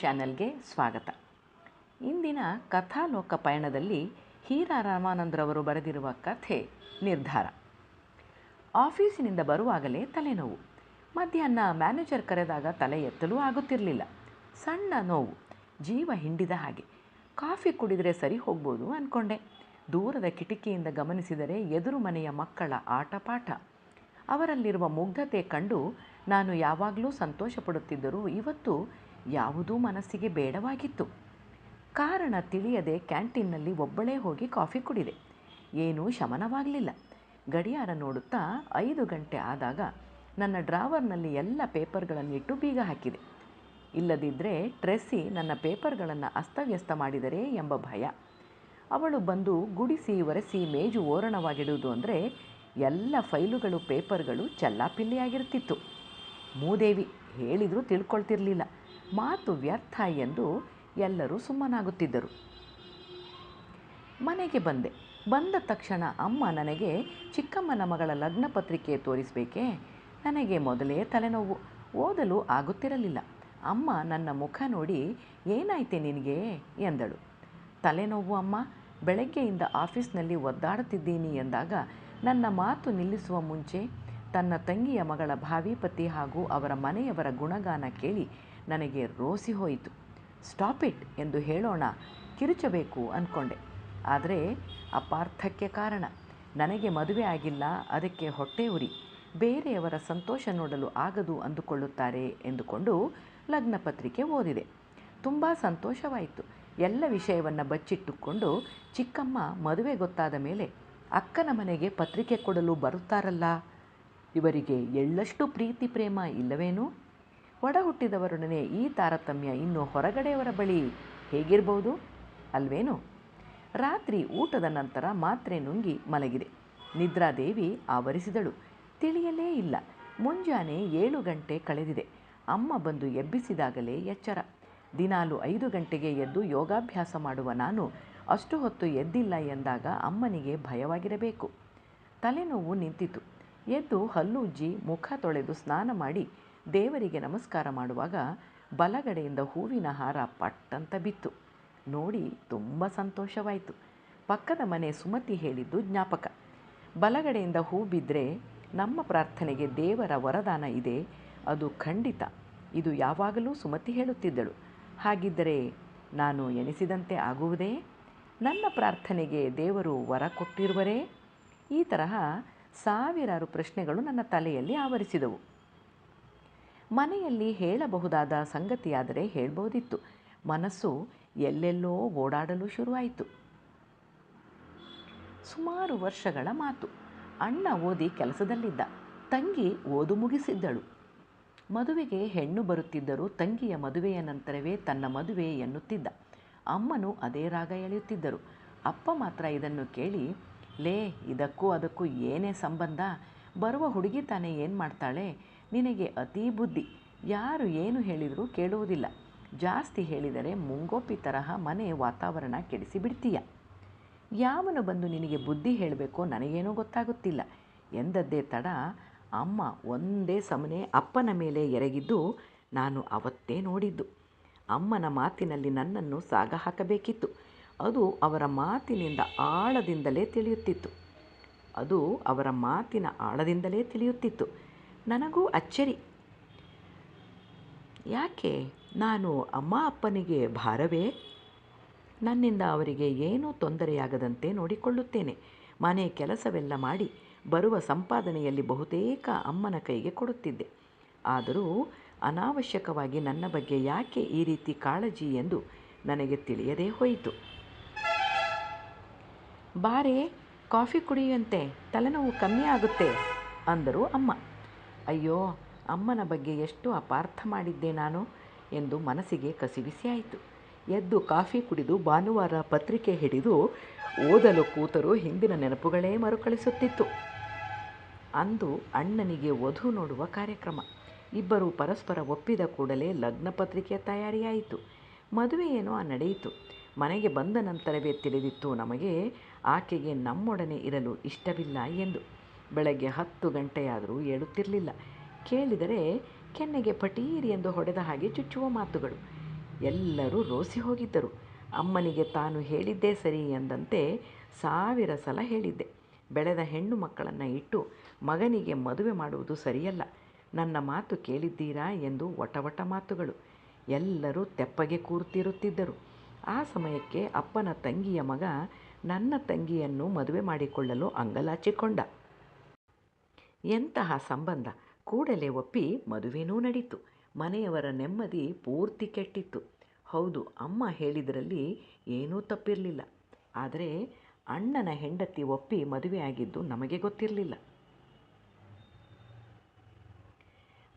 ಚಾನೆಲ್ಗೆ ಸ್ವಾಗತ. ಇಂದಿನ ಕಥಾಲೋಕ ಪಯಣದಲ್ಲಿ ಹೀರಾ ರಾಮಾನಂದ್ರವರು ಬರೆದಿರುವ ಕಥೆ ನಿರ್ಧಾರ. ಆಫೀಸಿನಿಂದ ಬರುವಾಗಲೇ ತಲೆನೋವು. ಮಧ್ಯಾಹ್ನ ಮ್ಯಾನೇಜರ್ ಕರೆದಾಗ ತಲೆ ಎತ್ತಲೂ ಆಗುತ್ತಿರಲಿಲ್ಲ. ಸಣ್ಣ ನೋವು. ಜೀವ ಹಿಂಡಿದ ಹಾಗೆ. ಕಾಫಿ ಕುಡಿದರೆ ಸರಿ ಹೋಗ್ಬೋದು ಅಂದ್ಕೊಂಡೆ ದೂರದ ಕಿಟಕಿಯಿಂದ ಗಮನಿಸಿದರೆ ಎದುರು ಮನೆಯ ಮಕ್ಕಳ ಆಟಪಾಠ. ಅವರಲ್ಲಿರುವ ಮುಗ್ಧತೆ ಕಂಡು ನಾನು ಯಾವಾಗಲೂ ಸಂತೋಷ ಪಡುತ್ತಿದ್ದರೂ ಇವತ್ತು ಯಾವುದೂ ಮನಸ್ಸಿಗೆ ಬೇಡವಾಗಿತ್ತು. ಕಾರಣ ತಿಳಿಯದೆ ಕ್ಯಾಂಟೀನ್ನಲ್ಲಿ ಒಬ್ಬಳೇ ಹೋಗಿ ಕಾಫಿ ಕುಡಿದೆ. ಏನೂ ಶಮನವಾಗಲಿಲ್ಲ. ಗಡಿಯಾರ ನೋಡುತ್ತಾ ಐದು ಗಂಟೆ ಆದಾಗ ನನ್ನ ಡ್ರಾವರ್ನಲ್ಲಿ ಎಲ್ಲ ಪೇಪರ್ಗಳನ್ನಿಟ್ಟು ಬೀಗ ಹಾಕಿದೆ. ಇಲ್ಲದಿದ್ದರೆ ಟ್ರೆಸ್ಸಿ ನನ್ನ ಪೇಪರ್ಗಳನ್ನು ಅಸ್ತವ್ಯಸ್ತ ಮಾಡಿದರೆ ಎಂಬ ಭಯ. ಅವಳು ಬಂದು ಗುಡಿಸಿ ಒರೆಸಿ ಮೇಜು ಓರಣವಾಗಿಡುವುದು ಅಂದರೆ ಎಲ್ಲ ಫೈಲುಗಳು ಪೇಪರ್ಗಳು ಚೆಲ್ಲಾಪಿಲ್ಲಿಯಾಗಿರ್ತಿತ್ತು. ಮೂದೇವಿ ಹೇಳಿದರೂ ತಿಳ್ಕೊಳ್ತಿರಲಿಲ್ಲ. ಮಾತು ವ್ಯರ್ಥ ಎಂದು ಎಲ್ಲರೂ ಸುಮ್ಮನಾಗುತ್ತಿದ್ದರು. ಮನೆಗೆ ಬಂದೆ. ಬಂದ ತಕ್ಷಣ ಅಮ್ಮ ನನಗೆ, ಚಿಕ್ಕಮ್ಮನ ಮಗಳ ಲಗ್ನ ಪತ್ರಿಕೆ ತೋರಿಸಬೇಕೇ? ನನಗೆ ಮೊದಲೇ ತಲೆನೋವು. ಓದಲು ಆಗುತ್ತಿರಲಿಲ್ಲ. ಅಮ್ಮ ನನ್ನ ಮುಖ ನೋಡಿ, ಏನಾಯ್ತೆ ನಿನಗೆ? ಎಂದಳು. ತಲೆನೋವು ಅಮ್ಮ. ಬೆಳಗ್ಗೆಯಿಂದ ಆಫೀಸ್ನಲ್ಲಿ ಒದ್ದಾಡುತ್ತಿದ್ದೀನಿ ಎಂದಾಗ ನನ್ನ ಮಾತು ನಿಲ್ಲಿಸುವ ಮುಂಚೆ ತನ್ನ ತಂಗಿಯ ಮಗಳ ಭಾವಿ ಪತಿ ಹಾಗೂ ಅವರ ಮನೆಯವರ ಗುಣಗಾನ ಕೇಳಿ ನನಗೆ ರೋಸಿ ಹೋಯಿತು. ಸ್ಟಾಪ್ ಇಟ್ ಎಂದು ಹೇಳೋಣ, ಕಿರುಚಬೇಕು ಅಂದ್ಕೊಂಡೆ ಆದರೆ ಅಪಾರ್ಥಕ್ಕೆ ಕಾರಣ, ನನಗೆ ಮದುವೆ ಆಗಿಲ್ಲ, ಅದಕ್ಕೆ ಹೊಟ್ಟೆ ಉರಿ. ಬೇರೆಯವರ ಸಂತೋಷ ನೋಡಲು ಆಗದು ಅಂದುಕೊಳ್ಳುತ್ತಾರೆ ಎಂದುಕೊಂಡು ಲಗ್ನ ಪತ್ರಿಕೆ ಓದಿದೆ. ತುಂಬ ಸಂತೋಷವಾಯಿತು. ಎಲ್ಲ ವಿಷಯವನ್ನು ಬಚ್ಚಿಟ್ಟುಕೊಂಡು ಚಿಕ್ಕಮ್ಮ ಮದುವೆ ಗೊತ್ತಾದ ಮೇಲೆ, ಅಕ್ಕನ ಮನೆಗೆ ಪತ್ರಿಕೆ ಕೊಡಲು ಬರುತ್ತಾರಲ್ಲ? ಇವರಿಗೆ ಎಳ್ಳಷ್ಟು ಪ್ರೀತಿ ಪ್ರೇಮ ಇಲ್ಲವೇನು? ಒಡ ಹುಟ್ಟಿದವರೊಡನೆ ಈ ತಾರತಮ್ಯ ಇನ್ನು ಹೊರಗಡೆಯವರ ಬಳಿ ಹೇಗಿರಬಹುದು ಅಲ್ವೇನು? ರಾತ್ರಿ ಊಟದ ನಂತರ ಮಾತ್ರೆ ನುಂಗಿ ಮಲಗಿದೆ. ನಿದ್ರಾದೇವಿ ಆವರಿಸಿದಳು. ತಿಳಿಯಲೇ ಇಲ್ಲ. ಮುಂಜಾನೆ ಏಳು ಗಂಟೆ ಕಳೆದಿದೆ. ಅಮ್ಮ ಬಂದು ಎಬ್ಬಿಸಿದಾಗಲೇ ಎಚ್ಚರ. ದಿನಾಲು ಐದು ಗಂಟೆಗೆ ಎದ್ದು ಯೋಗಾಭ್ಯಾಸ ಮಾಡುವ ನಾನು ಅಷ್ಟು ಹೊತ್ತು ಎದ್ದಿಲ್ಲ ಎಂದಾಗ ಅಮ್ಮನಿಗೆ ಭಯವಾಗಿರಬೇಕು. ತಲೆನೋವು ನಿಂತಿತು. ಎದ್ದು ಹಲ್ಲುಜ್ಜಿ ಮುಖ ತೊಳೆದು ಸ್ನಾನ ಮಾಡಿ ದೇವರಿಗೆ ನಮಸ್ಕಾರ ಮಾಡುವಾಗ ಬಲಗಡೆಯಿಂದ ಹೂವಿನ ಹಾರ ಪಟ್ಟಂತ ಬಿತ್ತು. ನೋಡಿ ತುಂಬ ಸಂತೋಷವಾಯಿತು. ಪಕ್ಕದ ಮನೆ ಸುಮತಿ ಹೇಳಿದ್ದು ಜ್ಞಾಪಕ. ಬಲಗಡೆಯಿಂದ ಹೂ ಬಿದ್ದರೆ ನಮ್ಮ ಪ್ರಾರ್ಥನೆಗೆ ದೇವರ ವರದಾನ ಇದೆ. ಅದು ಖಂಡಿತ. ಇದು ಯಾವಾಗಲೂ ಸುಮತಿ ಹೇಳುತ್ತಿದ್ದಳು. ಹಾಗಿದ್ದರೆ ನಾನು ಎನಿಸಿದಂತೆ ಆಗುವುದೇ? ನನ್ನ ಪ್ರಾರ್ಥನೆಗೆ ದೇವರು ವರ ಕೊಟ್ಟಿರುವರೇ? ಈ ತರಹ ಸಾವಿರಾರು ಪ್ರಶ್ನೆಗಳು ನನ್ನ ತಲೆಯಲ್ಲಿ ಆವರಿಸಿದವು. ಮನೆಯಲ್ಲಿ ಹೇಳಬಹುದಾದ ಸಂಗತಿಯಾದರೆ ಹೇಳ್ಬೋದಿತ್ತು. ಮನಸ್ಸು ಎಲ್ಲೆಲ್ಲೋ ಓಡಾಡಲು ಶುರುವಾಯಿತು. ಸುಮಾರು ವರ್ಷಗಳ ಮಾತು. ಅಣ್ಣ ಓದಿ ಕೆಲಸದಲ್ಲಿದ್ದ. ತಂಗಿ ಓದು ಮುಗಿಸಿದ್ದಳು. ಮದುವೆಗೆ ಹೆಣ್ಣು ಬರುತ್ತಿದ್ದರೂ ತಂಗಿಯ ಮದುವೆಯ ನಂತರವೇ ತನ್ನ ಮದುವೆ ಎನ್ನುತ್ತಿದ್ದ. ಅಮ್ಮನು ಅದೇ ರಾಗ ಎಳೆಯುತ್ತಿದ್ದರು. ಅಪ್ಪ ಮಾತ್ರ ಇದನ್ನು ಕೇಳಿ, ಲೇ, ಇದಕ್ಕೂ ಅದಕ್ಕೂ ಏನೇ ಸಂಬಂಧ? ಬರುವ ಹುಡುಗಿ ತಾನೇ ಏನು ಮಾಡ್ತಾಳೆ? ನಿನಗೆ ಅತೀ ಬುದ್ಧಿ. ಯಾರು ಏನು ಹೇಳಿದರೂ ಕೇಳುವುದಿಲ್ಲ. ಜಾಸ್ತಿ ಹೇಳಿದರೆ ಮುಂಗೋಪಿ ತರಹ ಮನೆ ವಾತಾವರಣ ಕೆಡಿಸಿ ಬಿಡ್ತೀಯ. ಯಾವನು ಬಂದು ನಿನಗೆ ಬುದ್ಧಿ ಹೇಳಬೇಕೋ ನನಗೇನೂ ಗೊತ್ತಾಗುತ್ತಿಲ್ಲ. ಎಂದದ್ದೇ ತಡ ಅಮ್ಮ ಒಂದೇ ಸಮನೆ ಅಪ್ಪನ ಮೇಲೆ ಎರಗಿದ್ದು ನಾನು ಅವತ್ತೇ ನೋಡಿದ್ದು. ಅಮ್ಮನ ಮಾತಿನಲ್ಲಿ ನನ್ನನ್ನು ಸಾಗ ಹಾಕಬೇಕಿತ್ತು. ಅದು ಅವರ ಮಾತಿನಿಂದ ಆಳದಿಂದಲೇ ತಿಳಿಯುತ್ತಿತ್ತು. ಅದು ಅವರ ಮಾತಿನ ಆಳದಿಂದಲೇ ತಿಳಿಯುತ್ತಿತ್ತು. ನನಗೂ ಅಚ್ಚರಿ. ಯಾಕೆ? ನಾನು ಅಮ್ಮ ಅಪ್ಪನಿಗೆ ಭಾರವೇ? ನನ್ನಿಂದ ಅವರಿಗೆ ಏನೂ ತೊಂದರೆಯಾಗದಂತೆ ನೋಡಿಕೊಳ್ಳುತ್ತೇನೆ. ಮನೆ ಕೆಲಸವೆಲ್ಲ ಮಾಡಿ ಬರುವ ಸಂಪಾದನೆಯಲ್ಲಿ ಬಹುತೇಕ ಅಮ್ಮನ ಕೈಗೆ ಕೊಡುತ್ತಿದ್ದೆ. ಆದರೂ ಅನಾವಶ್ಯಕವಾಗಿ ನನ್ನ ಬಗ್ಗೆ ಯಾಕೆ ಈ ರೀತಿ ಕಾಳಜಿ ಎಂದು ನನಗೆ ತಿಳಿಯದೇ ಹೋಯಿತು. ಬಾರೆ, ಕಾಫಿ ಕುಡಿಯುವಂತೆ ತಲೆನೋವು ಕಮ್ಮಿ ಆಗುತ್ತೆ, ಅಂದರು ಅಮ್ಮ. ಅಯ್ಯೋ, ಅಮ್ಮನ ಬಗ್ಗೆ ಎಷ್ಟು ಅಪಾರ್ಥ ಮಾಡಿದ್ದೆ ನಾನು ಎಂದು ಮನಸ್ಸಿಗೆ ಕಸಿವಿಸಿ ಆಯಿತು. ಎದ್ದು ಕಾಫಿ ಕುಡಿದು ಭಾನುವಾರ ಪತ್ರಿಕೆ ಹಿಡಿದು ಓದಲು ಕೂತರೂ ಹಿಂದಿನ ನೆನಪುಗಳೇ ಮರುಕಳಿಸುತ್ತಿತ್ತು. ಅಂದು ಅಣ್ಣನಿಗೆ ವಧು ನೋಡುವ ಕಾರ್ಯಕ್ರಮ. ಇಬ್ಬರು ಪರಸ್ಪರ ಒಪ್ಪಿದ ಕೂಡಲೇ ಲಗ್ನ ಪತ್ರಿಕೆ ತಯಾರಿಯಾಯಿತು. ಮದುವೆಯೇನೋ ನಡೆಯಿತು. ಮನೆಗೆ ಬಂದ ನಂತರವೇ ತಿಳಿದಿತ್ತು ನಮಗೆ, ಆಕೆಗೆ ನಮ್ಮೊಡನೆ ಇರಲು ಇಷ್ಟವಿಲ್ಲ ಎಂದು. ಬೆಳಗ್ಗೆ ಹತ್ತು ಗಂಟೆಯಾದರೂ ಏಳುತ್ತಿರಲಿಲ್ಲ. ಕೇಳಿದರೆ ಕೆನ್ನೆಗೆ ಪಟೀರಿ ಎಂದು ಹೊಡೆದ ಹಾಗೆ ಚುಚ್ಚುವ ಮಾತುಗಳು. ಎಲ್ಲರೂ ರೋಸಿ ಹೋಗಿದ್ದರು. ಅಮ್ಮನಿಗೆ ತಾನು ಹೇಳಿದ್ದೇ ಸರಿ ಎಂದಂತೆ ಸಾವಿರ ಸಲ ಹೇಳಿದ್ದೆ. ಬೆಳೆದ ಹೆಣ್ಣು ಮಕ್ಕಳನ್ನು ಇಟ್ಟು ಮಗನಿಗೆ ಮದುವೆ ಮಾಡುವುದು ಸರಿಯಲ್ಲ. ನನ್ನ ಮಾತು ಕೇಳಿದ್ದೀರಾ ಎಂದು ವಟವಟ ಮಾತುಗಳು. ಎಲ್ಲರೂ ತೆಪ್ಪಗೆ ಕೂರ್ತಿರುತ್ತಿದ್ದರು. ಆ ಸಮಯಕ್ಕೆ ಅಪ್ಪನ ತಂಗಿಯ ಮಗ ನನ್ನ ತಂಗಿಯನ್ನು ಮದುವೆ ಮಾಡಿಕೊಳ್ಳಲು ಅಂಗಲಾಚಿಕೊಂಡ. ಎಂತಹ ಸಂಬಂಧ? ಕೂಡಲೇ ಒಪ್ಪಿ ಮದುವೆನೂ ನಡೀತು. ಮನೆಯವರ ನೆಮ್ಮದಿ ಪೂರ್ತಿ ಕೆಟ್ಟಿತ್ತು. ಹೌದು, ಅಮ್ಮ ಹೇಳಿದರಲ್ಲಿ ಏನೂ ತಪ್ಪಿರಲಿಲ್ಲ. ಆದರೆ ಅಣ್ಣನ ಹೆಂಡತಿ ಒಪ್ಪಿ ಮದುವೆಯಾಗಿದ್ದು ನಮಗೆ ಗೊತ್ತಿರಲಿಲ್ಲ.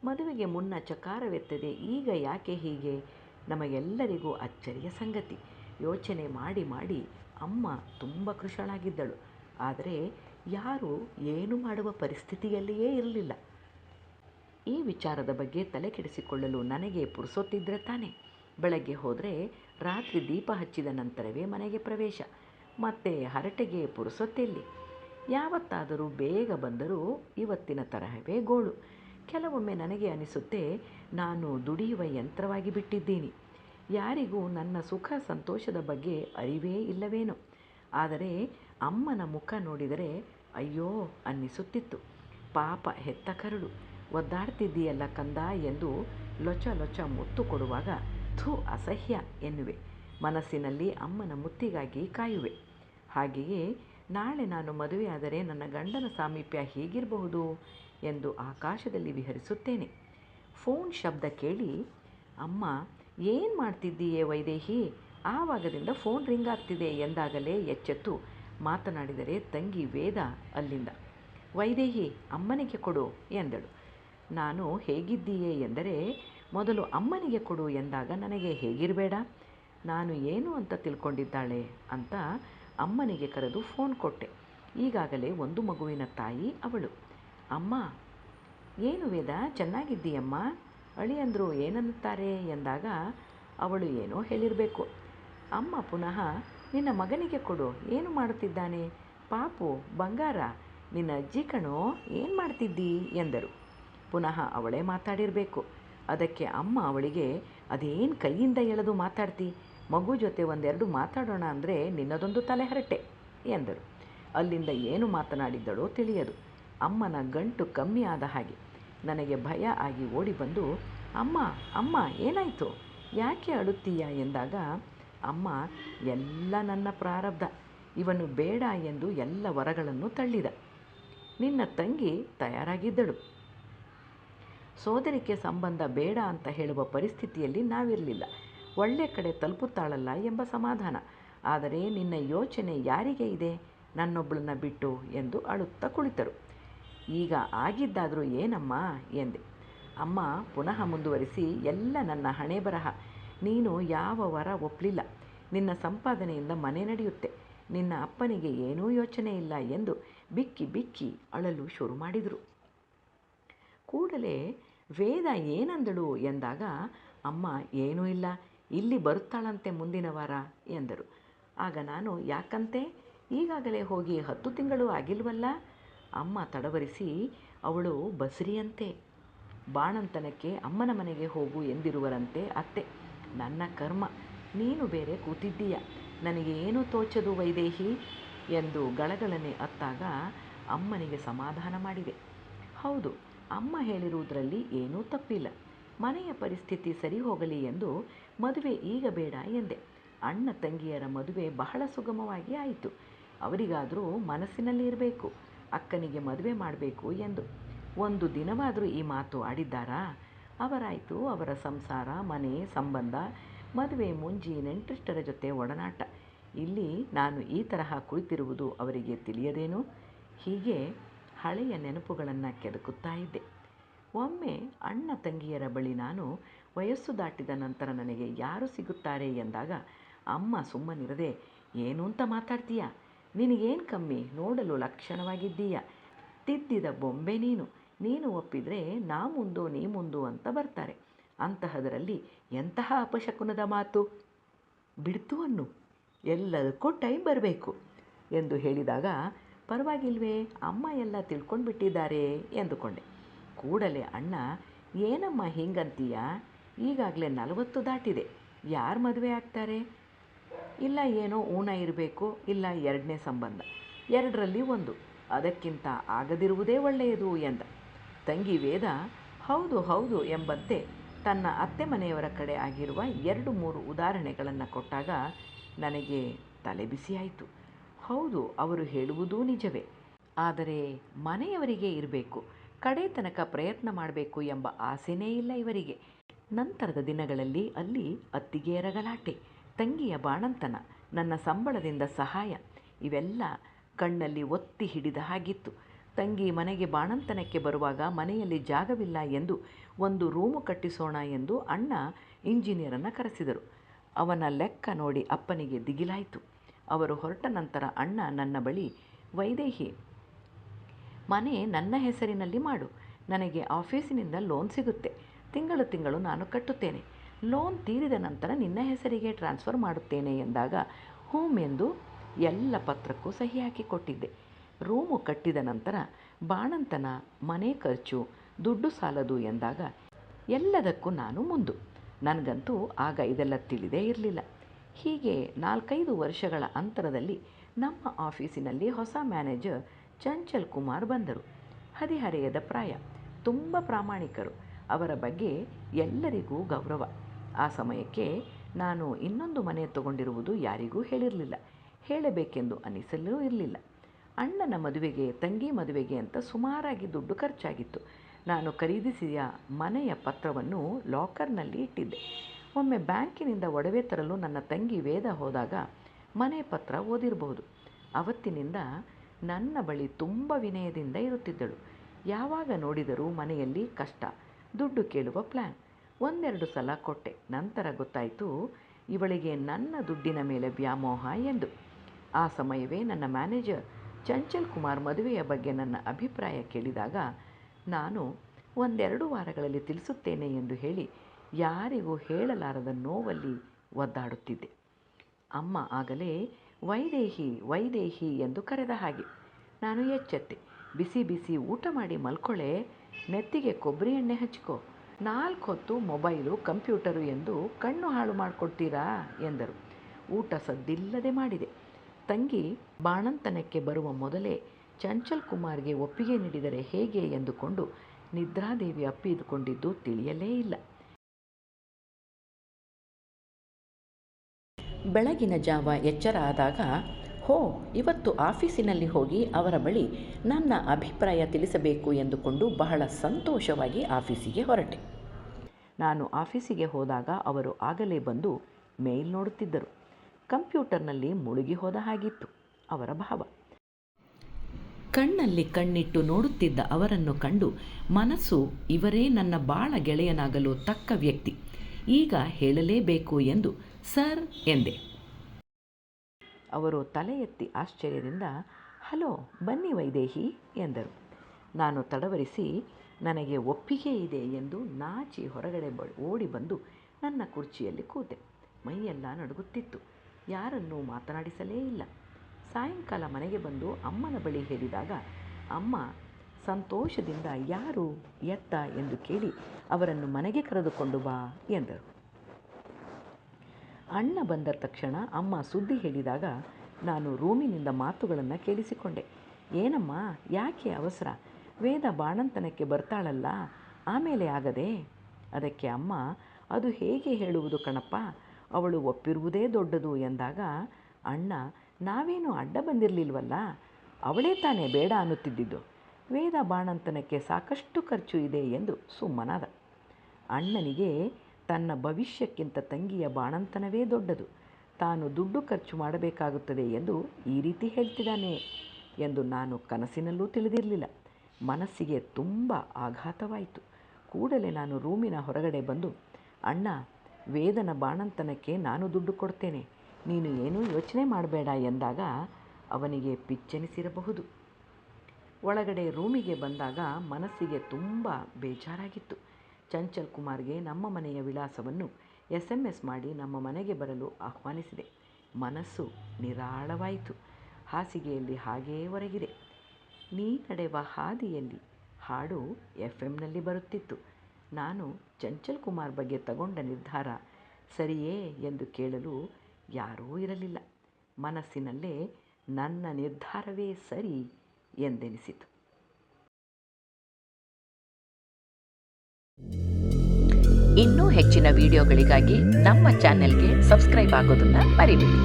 ಮದುವೆಗೆ ಮುನ್ನ ಚಕಾರವೆತ್ತದೆ, ಈಗ ಯಾಕೆ ಹೀಗೆ? ನಮಗೆಲ್ಲರಿಗೂ ಅಚ್ಚರಿಯ ಸಂಗತಿ. ಯೋಚನೆ ಮಾಡಿ ಮಾಡಿ ಅಮ್ಮ ತುಂಬ ಕೃಶಳಾಗಿದ್ದಳು. ಆದರೆ ಯಾರೂ ಏನು ಮಾಡುವ ಪರಿಸ್ಥಿತಿಯಲ್ಲಿಯೇ ಇರಲಿಲ್ಲ. ಈ ವಿಚಾರದ ಬಗ್ಗೆ ತಲೆ ಕೆಡಿಸಿಕೊಳ್ಳಲು ನನಗೆ ಪುರುಸೊತ್ತಿದ್ರೆ ತಾನೆ. ಬೆಳಗ್ಗೆ ಹೋದರೆ ರಾತ್ರಿ ದೀಪ ಹಚ್ಚಿದ ನಂತರವೇ ಮನೆಗೆ ಪ್ರವೇಶ. ಮತ್ತೆ ಹರಟೆಗೆ ಪುರುಸೊತ್ತೆಲ್ಲಿ. ಯಾವತ್ತಾದರೂ ಬೇಗ ಬಂದರೂ ಇವತ್ತಿನ ತರಹವೇ ಗೋಳು. ಕೆಲವೊಮ್ಮೆ ನನಗೆ ಅನಿಸುತ್ತೆ ನಾನು ದುಡಿಯುವ ಯಂತ್ರವಾಗಿ ಬಿಟ್ಟಿದ್ದೀನಿ. ಯಾರಿಗೂ ನನ್ನ ಸುಖ ಸಂತೋಷದ ಬಗ್ಗೆ ಅರಿವೇ ಇಲ್ಲವೇನೋ. ಆದರೆ ಅಮ್ಮನ ಮುಖ ನೋಡಿದರೆ ಅಯ್ಯೋ ಅನ್ನಿಸುತ್ತಿತ್ತು. ಪಾಪ ಹೆತ್ತ ಕರಳು ಒದ್ದಾಡ್ತಿದ್ದೀಯಲ್ಲ ಕಂದ ಎಂದು ಲೊಚ ಲೊಚ ಮುತ್ತು ಕೊಡುವಾಗ ಥೂ ಅಸಹ್ಯ ಎನ್ನುವೆ. ಮನಸ್ಸಿನಲ್ಲಿ ಅಮ್ಮನ ಮುತ್ತಿಗಾಗಿ ಕಾಯುವೆ. ಹಾಗೆಯೇ ನಾಳೆ ನಾನು ಮದುವೆಯಾದರೆ ನನ್ನ ಗಂಡನ ಸಾಮೀಪ್ಯ ಹೇಗಿರಬಹುದು ಎಂದು ಆಕಾಶದಲ್ಲಿ ವಿಹರಿಸುತ್ತೇನೆ. ಫೋನ್ ಶಬ್ದ ಕೇಳಿ, ಅಮ್ಮ, ಏನು ಮಾಡ್ತಿದ್ದೀಯೇ ವೈದೇಹಿ? ಆವಾಗದಿಂದ ಫೋನ್ ರಿಂಗ್ ಆಗ್ತಿದೆ ಎಂದಾಗಲೇ ಎಚ್ಚೆತ್ತು ಮಾತನಾಡಿದರೆ ತಂಗಿ ವೇದ ಅಲ್ಲಿಂದ, ವೈದೇಹಿ, ಅಮ್ಮನಿಗೆ ಕೊಡು ಎಂದಳು. ನಾನು ಹೇಗಿದ್ದೀಯೇ ಎಂದರೆ, ಮೊದಲು ಅಮ್ಮನಿಗೆ ಕೊಡು ಎಂದಾಗ ನನಗೆ ಹೇಗಿರಬೇಡ? ನಾನು ಏನು ಅಂತ ತಿಳ್ಕೊಂಡಿದ್ದಾಳೆ ಅಂತ ಅಮ್ಮನಿಗೆ ಕರೆದು ಫೋನ್ ಕೊಟ್ಟೆ. ಈಗಾಗಲೇ ಒಂದು ಮಗುವಿನ ತಾಯಿ ಅವಳು. ಅಮ್ಮ, ಏನು ವೇದ? ಚೆನ್ನಾಗಿದ್ದೀಯಮ್ಮ? ಅಳಿಯಂದರು ಏನನ್ನುತ್ತಾರೆ? ಎಂದಾಗ ಅವಳು ಏನೋ ಹೇಳಿರಬೇಕು. ಅಮ್ಮ ಪುನಃ ನಿನ್ನ ಮಗನಿಗೆ ಕೊಡು. ಏನು ಮಾಡುತ್ತಿದ್ದಾನೆ? ಪಾಪು, ಬಂಗಾರ. ನಿನ್ನ ಅಜ್ಜಿ ಕಣೋ ಏನು ಮಾಡ್ತಿದ್ದೀ? ಎಂದರು. ಪುನಃ ಅವಳೇ ಮಾತಾಡಿರಬೇಕು. ಅದಕ್ಕೆ ಅಮ್ಮ ಅವಳಿಗೆ, ಅದೇನು ಕೈಯಿಂದ ಎಳೆದು ಮಾತಾಡ್ತಿ? ಮಗು ಜೊತೆ ಒಂದೆರಡು ಮಾತಾಡೋಣ ಅಂದರೆ ನಿನ್ನದೊಂದು ತಲೆಹರಟೆ, ಎಂದರು. ಅಲ್ಲಿಂದ ಏನು ಮಾತನಾಡಿದ್ದಳೋ ತಿಳಿಯದು. ಅಮ್ಮನ ಗಂಟು ಕಮ್ಮಿ ಆದ ಹಾಗೆ. ನನಗೆ ಭಯ ಆಗಿ ಓಡಿ ಬಂದು, ಅಮ್ಮ ಅಮ್ಮ, ಏನಾಯಿತು? ಯಾಕೆ ಅಳುತ್ತೀಯ? ಎಂದಾಗ ಅಮ್ಮ ಎಲ್ಲ ನನ್ನ ಪ್ರಾರಬ್ಧ. ಇವನು ಬೇಡ ಎಂದು ಎಲ್ಲ ವರಗಳನ್ನು ತಳ್ಳಿದ. ನಿನ್ನ ತಂಗಿ ತಯಾರಾಗಿದ್ದಳು. ಸೋದರಿಕೆ ಸಂಬಂಧ ಬೇಡ ಅಂತ ಹೇಳುವ ಪರಿಸ್ಥಿತಿಯಲ್ಲಿ ನಾವಿರಲಿಲ್ಲ. ಒಳ್ಳೆ ಕಡೆ ತಲುಪುತ್ತಾಳಲ್ಲ ಎಂಬ ಸಮಾಧಾನ. ಆದರೆ ನಿನ್ನ ಯೋಚನೆ ಯಾರಿಗೆ ಇದೆ? ನನ್ನೊಬ್ಬಳನ್ನ ಬಿಟ್ಟು ಎಂದು ಅಳುತ್ತ ಕುಳಿತರು. ಈಗ ಆಗಿದ್ದಾದರೂ ಏನಮ್ಮ? ಎಂದೆ. ಅಮ್ಮ ಪುನಃ ಮುಂದುವರಿಸಿ ಎಲ್ಲ ನನ್ನ ಹಣೆ ಬರಹ ನೀನು ಯಾವ ವರ ಒಪ್ಪಲಿಲ್ಲ ನಿನ್ನ ಸಂಪಾದನೆಯಿಂದ ಮನೆ ನಡೆಯುತ್ತೆ. ನಿನ್ನ ಅಪ್ಪನಿಗೆ ಏನೂ ಯೋಚನೆ ಇಲ್ಲ ಎಂದು ಬಿಕ್ಕಿ ಬಿಕ್ಕಿ ಅಳಲು ಶುರು ಮಾಡಿದರು. ಕೂಡಲೇ ವೇದ ಏನಂದಳು ಎಂದಾಗ, ಅಮ್ಮ, ಏನೂ ಇಲ್ಲ. ಇಲ್ಲಿ ಬರುತ್ತಾಳಂತೆ ಮುಂದಿನ ವಾರ, ಎಂದರು. ಆಗ ನಾನು, ಯಾಕಂತೆ? ಈಗಾಗಲೇ ಹೋಗಿ ಹತ್ತು ತಿಂಗಳು ಆಗಿಲ್ವಲ್ಲ? ಅಮ್ಮ ತಡವರಿಸಿ, ಅವಳು ಬಸರಿಯಂತೆ. ಬಾಣಂತನಕ್ಕೆ ಅಮ್ಮನ ಮನೆಗೆ ಹೋಗು ಎಂದಿರುವರಂತೆ ಅತ್ತೆ. ನನ್ನ ಕರ್ಮ. ನೀನು ಬೇರೆ ಕೂತಿದ್ದೀಯ. ನನಗೆ ಏನು ತೋಚದು ವೈದೇಹಿ? ಎಂದು ಗಳಗಳನೆ ಅತ್ತಾಗ ಅಮ್ಮನಿಗೆ ಸಮಾಧಾನ ಮಾಡಿದೆ. ಹೌದು, ಅಮ್ಮ ಹೇಳಿರುವುದರಲ್ಲಿ ಏನೂ ತಪ್ಪಿಲ್ಲ. ಮನೆಯ ಪರಿಸ್ಥಿತಿ ಸರಿ ಹೋಗಲಿ ಎಂದು ಮದುವೆ ಈಗ ಬೇಡ ಎಂದೆ. ಅಣ್ಣ ತಂಗಿಯರ ಮದುವೆ ಬಹಳ ಸುಗಮವಾಗಿ ಆಯಿತು. ಅವರಿಗಾದರೂ ಮನಸ್ಸಿನಲ್ಲಿ ಇರಬೇಕು. ಅಕ್ಕನಿಗೆ ಮದುವೆ ಮಾಡಬೇಕು ಎಂದು. ಒಂದು ದಿನವಾದರೂ ಈ ಮಾತು ಆಡಿದ್ದಾರಾ? ಅವರಾಯಿತು ಅವರ ಸಂಸಾರ, ಮನೆ, ಸಂಬಂಧ, ಮದುವೆ, ಮುಂಜಿ, ನೆಂಟರಿಷ್ಟರ ಜೊತೆ ಒಡನಾಟ. ಇಲ್ಲಿ ನಾನು ಈ ತರಹ ಕುಳಿತಿರುವುದು ಅವರಿಗೆ ತಿಳಿಯದೇನು? ಹೀಗೆ ಹಳೆಯ ನೆನಪುಗಳನ್ನು ಕೆದಕುತ್ತಾ ಇದ್ದೆ. ಒಮ್ಮೆ ಅಣ್ಣ ತಂಗಿಯರ ಬಳಿ ನಾನು ವಯಸ್ಸು ದಾಟಿದ ನಂತರ ನನಗೆ ಯಾರು ಸಿಗುತ್ತಾರೆ ಎಂದಾಗ, ಅಮ್ಮ ಸುಮ್ಮನಿರದೆ, ಏನು ಅಂತ ಮಾತಾಡ್ತೀಯಾ? ನಿನಗೇನು ಕಮ್ಮಿ? ನೋಡಲು ಲಕ್ಷಣವಾಗಿದ್ದೀಯ? ತಿದ್ದಿದ ಬೊಂಬೆ ನೀನು. ನೀನು ಒಪ್ಪಿದರೆ ನಾ ಮುಂದು ನೀ ಮುಂದು ಅಂತ ಬರ್ತಾರೆ. ಅಂತಹದರಲ್ಲಿ ಎಂತಹ ಅಪಶಕುನದ ಮಾತು? ಬಿಡ್ತು ಅನ್ನು. ಎಲ್ಲದಕ್ಕೂ ಟೈಮ್ ಬರಬೇಕು ಎಂದು ಹೇಳಿದಾಗ, ಪರವಾಗಿಲ್ವೇ, ಅಮ್ಮ ಎಲ್ಲ ತಿಳ್ಕೊಂಡು ಬಿಟ್ಟಿದ್ದಾರೆ ಎಂದುಕೊಂಡೆ. ಕೂಡಲೇ ಅಣ್ಣ, ಏನಮ್ಮ ಹಿಂಗಂತೀಯ? ಈಗಾಗಲೇ ನಲವತ್ತು ದಾಟಿದೆ. ಯಾರು ಮದುವೆ ಆಗ್ತಾರೆ? ಇಲ್ಲ ಏನೋ ಊನ ಇರಬೇಕು, ಇಲ್ಲ ಎರಡನೇ ಸಂಬಂಧ. ಎರಡರಲ್ಲಿ ಒಂದು. ಅದಕ್ಕಿಂತ ಆಗದಿರುವುದೇ ಒಳ್ಳೆಯದು ಎಂದ. ತಂಗಿ ವೇದ, ಹೌದು ಹೌದು ಎಂಬಂತೆ ತನ್ನ ಅತ್ತೆ ಮನೆಯವರ ಕಡೆ ಆಗಿರುವ ಎರಡು ಮೂರು ಉದಾಹರಣೆಗಳನ್ನು ಕೊಟ್ಟಾಗ ನನಗೆ ತಲೆಬಿಸಿಯಾಯಿತು ಹೌದು, ಅವರು ಹೇಳುವುದೂ ನಿಜವೇ. ಆದರೆ ಮನೆಯವರಿಗೆ ಇರಬೇಕು. ಕಡೆ ತನಕ ಪ್ರಯತ್ನ ಮಾಡಬೇಕು ಎಂಬ ಆಸೆನೇ ಇಲ್ಲ ಇವರಿಗೆ. ನಂತರದ ದಿನಗಳಲ್ಲಿ ಅಲ್ಲಿ ಅತ್ತಿಗೆಯರ ಗಲಾಟೆ ತಂಗಿಯ ಬಾಣಂತನ, ನನ್ನ ಸಂಬಳದಿಂದ ಸಹಾಯ, ಇವೆಲ್ಲ ಕಣ್ಣಲ್ಲಿ ಒತ್ತಿ ಹಿಡಿದ ಹಾಗಿತ್ತು. ತಂಗಿ ಮನೆಗೆ ಬಾಣಂತನಕ್ಕೆ ಬರುವಾಗ ಮನೆಯಲ್ಲಿ ಜಾಗವಿಲ್ಲ ಎಂದು ಒಂದು ರೂಮು ಕಟ್ಟಿಸೋಣ ಎಂದು ಅಣ್ಣ ಇಂಜಿನಿಯರನ್ನು ಕರೆಸಿದರು. ಅವನ ಲೆಕ್ಕ ನೋಡಿ ಅಪ್ಪನಿಗೆ ದಿಗಿಲಾಯಿತು. ಅವರು ಹೊರಟ ನಂತರ ಅಣ್ಣ ನನ್ನ ಬಳಿ, ವೈದೇಹಿ, ಮನೆ ನನ್ನ ಹೆಸರಿನಲ್ಲಿ ಮಾಡು. ನನಗೆ ಆಫೀಸಿನಿಂದ ಲೋನ್ ಸಿಗುತ್ತೆ. ತಿಂಗಳು ತಿಂಗಳು ನಾನು ಕಟ್ಟುತ್ತೇನೆ. ಲೋನ್ ತೀರಿದ ನಂತರ ನಿನ್ನ ಹೆಸರಿಗೆ ಟ್ರಾನ್ಸ್ಫರ್ ಮಾಡುತ್ತೇನೆ ಎಂದಾಗ ಹೂಮ್ ಎಂದು ಎಲ್ಲ ಪತ್ರಕ್ಕೂ ಸಹಿ ಹಾಕಿ ಕೊಟ್ಟಿದ್ದೆ. ರೂಮು ಕಟ್ಟಿದ ನಂತರ ಬಾಣಂತನ ಮನೆ ಖರ್ಚು, ದುಡ್ಡು ಸಾಲದು ಎಂದಾಗ ಎಲ್ಲದಕ್ಕೂ ನಾನು ಮುಂದು. ನನಗಂತೂ ಆಗ ಇದೆಲ್ಲ ತಿಳಿದೇ ಇರಲಿಲ್ಲ. ಹೀಗೆ ನಾಲ್ಕೈದು ವರ್ಷಗಳ ಅಂತರದಲ್ಲಿ ನಮ್ಮ ಆಫೀಸಿನಲ್ಲಿ ಹೊಸ ಮ್ಯಾನೇಜರ್ ಚಂಚಲ್ ಕುಮಾರ್ ಬಂದರು. ಹದಿಹರೆಯದ ಪ್ರಾಯ. ತುಂಬ ಪ್ರಾಮಾಣಿಕರು. ಅವರ ಬಗ್ಗೆ ಎಲ್ಲರಿಗೂ ಗೌರವ. ಆ ಸಮಯಕ್ಕೆ ನಾನು ಇನ್ನೊಂದು ಮನೆ ತಗೊಂಡಿರುವುದು ಯಾರಿಗೂ ಹೇಳಿರಲಿಲ್ಲ. ಹೇಳಬೇಕೆಂದು ಅನಿಸಲೂ ಇರಲಿಲ್ಲ. ಅಣ್ಣನ ಮದುವೆಗೆ, ತಂಗಿ ಮದುವೆಗೆ ಅಂತ ಸುಮಾರಾಗಿ ದುಡ್ಡು ಖರ್ಚಾಗಿತ್ತು. ನಾನು ಖರೀದಿಸಿದ ಮನೆಯ ಪತ್ರವನ್ನು ಲಾಕರ್ನಲ್ಲಿ ಇಟ್ಟಿದ್ದೆ. ಒಮ್ಮೆ ಬ್ಯಾಂಕಿನಿಂದ ಒಡವೆ ತರಲು ನನ್ನ ತಂಗಿ ವೇದ ಹೋದಾಗ ಮನೆ ಪತ್ರ ಓದಿರಬಹುದು ಅವತ್ತಿನಿಂದ ನನ್ನ ಬಳಿ ತುಂಬ ವಿನಯದಿಂದ ಇರುತ್ತಿದ್ದಳು. ಯಾವಾಗ ನೋಡಿದರೂ ಮನೆಯಲ್ಲಿ ಕಷ್ಟ, ದುಡ್ಡು ಕೇಳುವ ಪ್ಲ್ಯಾನ್ ಒಂದೆರಡು ಸಲ ಕೊಟ್ಟೆ. ನಂತರ ಗೊತ್ತಾಯಿತು, ಇವಳಿಗೆ ನನ್ನ ದುಡ್ಡಿನ ಮೇಲೆ ವ್ಯಾಮೋಹ ಎಂದು. ಆ ಸಮಯವೇ ನನ್ನ ಮ್ಯಾನೇಜರ್ ಚಂಚಲ್ ಕುಮಾರ್ ಮದುವೆಯ ಬಗ್ಗೆ ನನ್ನ ಅಭಿಪ್ರಾಯ ಕೇಳಿದಾಗ, ನಾನು ಒಂದೆರಡು ವಾರಗಳಲ್ಲಿ ತಿಳಿಸುತ್ತೇನೆ ಎಂದು ಹೇಳಿ ಯಾರಿಗೂ ಹೇಳಲಾರದ ನೋವಲ್ಲಿ ಒದ್ದಾಡುತ್ತಿದ್ದೆ. ಅಮ್ಮ ಆಗಲೇ ವೈದೇಹಿ ವೈದೇಹಿ ಎಂದು ಕರೆದ ಹಾಗೆ ನಾನು ಎಚ್ಚೆತ್ತೆ. ಬಿಸಿ ಬಿಸಿ ಊಟ ಮಾಡಿ ಮಲ್ಕೊಳ್ಳೆ ನೆತ್ತಿಗೆ ಕೊಬ್ಬರಿ ಎಣ್ಣೆ ಹಚ್ಕೋ, ನಾಲ್ಕು ಹೊತ್ತು ಮೊಬೈಲು, ಕಂಪ್ಯೂಟರು ಎಂದು ಕಣ್ಣು ಹಾಳು ಮಾಡಿಕೊಡ್ತೀರಾ? ಎಂದರು. ಊಟ ಸದ್ದಿಲ್ಲದೆ ಮಾಡಿದೆ. ತಂಗಿ ಬಾಣಂತನಕ್ಕೆ ಬರುವ ಮೊದಲೇ ಚಂಚಲ್ ಕುಮಾರ್ಗೆ ಒಪ್ಪಿಗೆ ನೀಡಿದರೆ ಹೇಗೆ ಎಂದುಕೊಂಡು ನಿದ್ರಾದೇವಿ ಅಪ್ಪಿದುಕೊಂಡಿದ್ದು ತಿಳಿಯಲೇ ಇಲ್ಲ. ಬೆಳಗಿನ ಜಾವ ಎಚ್ಚರ ಆದಾಗ ಹೋ ಇವತ್ತು ಆಫೀಸಿನಲ್ಲಿ ಹೋಗಿ ಅವರ ಬಳಿ ನನ್ನ ಅಭಿಪ್ರಾಯ ತಿಳಿಸಬೇಕು ಎಂದುಕೊಂಡು ಬಹಳ ಸಂತೋಷವಾಗಿ ಆಫೀಸಿಗೆ ಹೊರಟೆ. ನಾನು ಆಫೀಸಿಗೆ ಹೋದಾಗ ಅವರು ಆಗಲೇ ಬಂದು ಮೇಲ್ ನೋಡುತ್ತಿದ್ದರು. ಕಂಪ್ಯೂಟರ್ನಲ್ಲಿ ಮುಳುಗಿ ಹೋದ ಹಾಗಿತ್ತು. ಅವರ ಭಾವ. ಕಣ್ಣಲ್ಲಿ ಕಣ್ಣಿಟ್ಟು ನೋಡುತ್ತಿದ್ದ ಅವರನ್ನು ಕಂಡು ಮನಸ್ಸು ಇವರೇ ನನ್ನ ಬಾಳ ಗೆಳೆಯನಾಗಲು ತಕ್ಕ ವ್ಯಕ್ತಿ. ಈಗ ಹೇಳಲೇಬೇಕು ಎಂದು ಸರ್ ಎಂದೆ. ಅವರು ತಲೆ ಎತ್ತಿ ಆಶ್ಚರ್ಯದಿಂದ ಹಲೋ ಬನ್ನಿ ವೈದೇಹಿ ಎಂದರು. ನಾನು ತಡವರಿಸಿ ನನಗೆ ಒಪ್ಪಿಗೆ ಇದೆ ಎಂದು ನಾಚಿ ಹೊರಗಡೆ ಬ ಓಡಿ ಬಂದು ನನ್ನ ಕುರ್ಚಿಯಲ್ಲಿ ಕೂತೆ. ಮೈಯೆಲ್ಲ ನಡುಗುತ್ತಿತ್ತು. ಯಾರನ್ನೂ ಮಾತನಾಡಿಸಲೇ ಇಲ್ಲ. ಸಾಯಂಕಾಲ ಮನೆಗೆ ಬಂದು ಅಮ್ಮನ ಬಳಿ ಹೇಳಿದಾಗ, ಅಮ್ಮ, ಸಂತೋಷದಿಂದ ಯಾರು ಎತ್ತ? ಎಂದು ಕೇಳಿ ಅವರನ್ನು ಮನೆಗೆ ಕರೆದುಕೊಂಡು ಬಾ ಎಂದರು. ಅಣ್ಣ ಬಂದ ತಕ್ಷಣ ಅಮ್ಮ ಸುದ್ದಿ ಹೇಳಿದಾಗ ನಾನು ರೂಮಿನಿಂದ ಮಾತುಗಳನ್ನು ಕೇಳಿಸಿಕೊಂಡೆ. ಏನಮ್ಮ, ಯಾಕೆ ಅವಸರ? ವೇದ ಬಾಣಂತನಕ್ಕೆ ಬರ್ತಾಳಲ್ಲ, ಆಮೇಲೆ ಆಗದೆ? ಅದಕ್ಕೆ, ಅಮ್ಮ, ಅದು ಹೇಗೆ ಹೇಳುವುದು ಕಣಪ್ಪ? ಅವಳು ಒಪ್ಪಿರುವುದೇ ದೊಡ್ಡದು ಎಂದಾಗ, ಅಣ್ಣ, ನಾವೇನು ಅಡ್ಡ ಬಂದಿರಲಿಲ್ವಲ್ಲ? ಅವಳೇ ತಾನೇ ಬೇಡ ಅನ್ನುತ್ತಿದ್ದಿದ್ದು. ವೇದ ಬಾಣಂತನಕ್ಕೆ ಸಾಕಷ್ಟು ಖರ್ಚು ಇದೆ ಎಂದು ಸುಮ್ಮನಾದ. ಅಣ್ಣನಿಗೆ ತನ್ನ ಭವಿಷ್ಯಕ್ಕಿಂತ ತಂಗಿಯ ಬಾಣಂತನವೇ ದೊಡ್ಡದು. ತಾನು ದುಡ್ಡು ಖರ್ಚು ಮಾಡಬೇಕಾಗುತ್ತದೆ ಎಂದು ಈ ರೀತಿ ಹೇಳ್ತಿದ್ದಾನೆ ಎಂದು ನಾನು ಕನಸಿನಲ್ಲೂ ತಿಳಿದಿರಲಿಲ್ಲ. ಮನಸ್ಸಿಗೆ ತುಂಬ ಆಘಾತವಾಯಿತು. ಕೂಡಲೇ ನಾನು ರೂಮಿನ ಹೊರಗಡೆ ಬಂದು, ಅಣ್ಣ ವೇದನ ಬಾಣಂತನಕ್ಕೆ ನಾನು ದುಡ್ಡು ಕೊಡ್ತೇನೆ. ನೀನು ಏನೂ ಯೋಚನೆ ಮಾಡಬೇಡ ಎಂದಾಗ ಅವನಿಗೆ ಪಿಚ್ಚೆನಿಸಿರಬಹುದು. ಒಳಗಡೆ ರೂಮಿಗೆ ಬಂದಾಗ ಮನಸ್ಸಿಗೆ ತುಂಬ ಬೇಜಾರಾಗಿತ್ತು. ಚಂಚಲ್ ಕುಮಾರ್ಗೆ ನಮ್ಮ ಮನೆಯ ವಿಳಾಸವನ್ನು ಎಸ್ ಎಂ ಎಸ್ ಮಾಡಿ ನಮ್ಮ ಮನೆಗೆ ಬರಲು ಆಹ್ವಾನಿಸಿದೆ. ಮನಸ್ಸು ನಿರಾಳವಾಯಿತು. ಹಾಸಿಗೆಯಲ್ಲಿ ಹಾಗೇ ಹೊರಗಿದೆ ನೀ ನಡೆವ ಹಾದಿಯಲ್ಲಿ ಹಾಡು ಎಫ್ ಎಮ್ನಲ್ಲಿ ಬರುತ್ತಿತ್ತು. ನಾನು ಚಂಚಲ್ ಕುಮಾರ್ ಬಗ್ಗೆ ತಗೊಂಡ ನಿರ್ಧಾರ ಸರಿಯೇ ಎಂದು ಕೇಳಲು ಯಾರೂ ಇರಲಿಲ್ಲ. ಮನಸ್ಸಿನಲ್ಲೇ ನನ್ನ ನಿರ್ಧಾರವೇ ಸರಿ ಎಂದೆನಿಸಿತು. ಇನ್ನೂ ಹೆಚ್ಚಿನ ವಿಡಿಯೋಗಳಿಗಾಗಿ ನಮ್ಮ ಚಾನೆಲ್ಗೆ ಸಬ್ಸ್ಕ್ರೈಬ್ ಆಗೋದನ್ನು ಮರಿಬೇಡಿ.